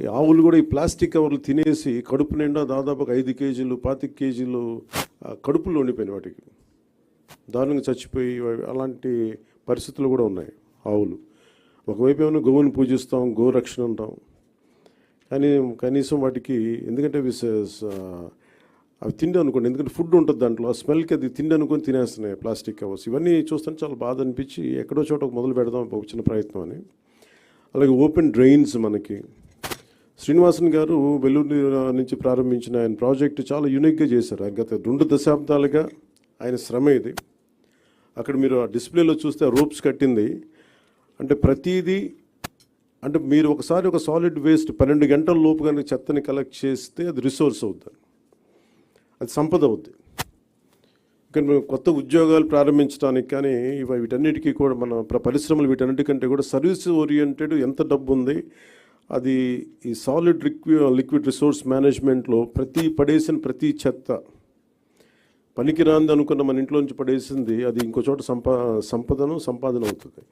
ఈ ఆవులు కూడా ఈ ప్లాస్టిక్ కవర్లు తినేసి కడుపు నిండా దాదాపు ఒక ఐదు కేజీలు పాతిక కేజీలు కడుపులో ఉండిపోయినాయి వాటికి. దారుణంగా చచ్చిపోయి అలాంటి పరిస్థితులు కూడా ఉన్నాయి ఆవులు. ఒకవైపు ఏమైనా గోవుని పూజిస్తాం గోరక్షణ అంటాం. కానీ కనీసం వాటికి ఎందుకంటే అవి అవి తిండి అనుకోండి ఎందుకంటే ఫుడ్ ఉంటుంది దాంట్లో ఆ స్మెల్కి అది తిండి అనుకొని తినేస్తున్నాయి ప్లాస్టిక్ కవర్స్. ఇవన్నీ చూస్తుంటే చాలా బాధ అనిపించి ఎక్కడో చోట ఒక మొదలు పెడదాం ఒక చిన్న ప్రయత్నం అని. అలాగే ఓపెన్ డ్రైన్స్ మనకి. శ్రీనివాసన్ గారు వెల్లూరు నుంచి ప్రారంభించిన ఆయన ప్రాజెక్టు చాలా యూనిక్గా చేశారు. ఆయన గత రెండు దశాబ్దాలుగా ఆయన శ్రమ ఇది. అక్కడ మీరు ఆ డిస్ప్లేలో చూస్తే రూప్స్ రోప్స్ కట్టింది. అంటే ప్రతిదీ అంటే మీరు ఒకసారి ఒక సాలిడ్ వేస్ట్ పన్నెండు గంటల లోపు కనుక చెత్తని కలెక్ట్ చేస్తే అది రిసోర్స్ అవుతుంది అది సంపద అవుద్ది. ఇక్కడ మేము కొత్త ఉద్యోగాలు ప్రారంభించడానికి కానీ ఇవి వీటన్నిటికీ కూడా మన పరిశ్రమలు వీటన్నిటికంటే కూడా సర్వీస్ ఓరియంటెడ్ ఎంత డబ్బు ఉంది అది ఈ సాలిడ్ లిక్వి లిక్విడ్ రిసోర్స్ మేనేజ్మెంట్లో ప్రతి పడేసిన ప్రతి చెత్త పనికిరాంది అనుకున్న మన ఇంట్లో నుంచి పడేసింది అది ఇంకో చోట సంపా సంపదను సంపాదన అవుతుంది.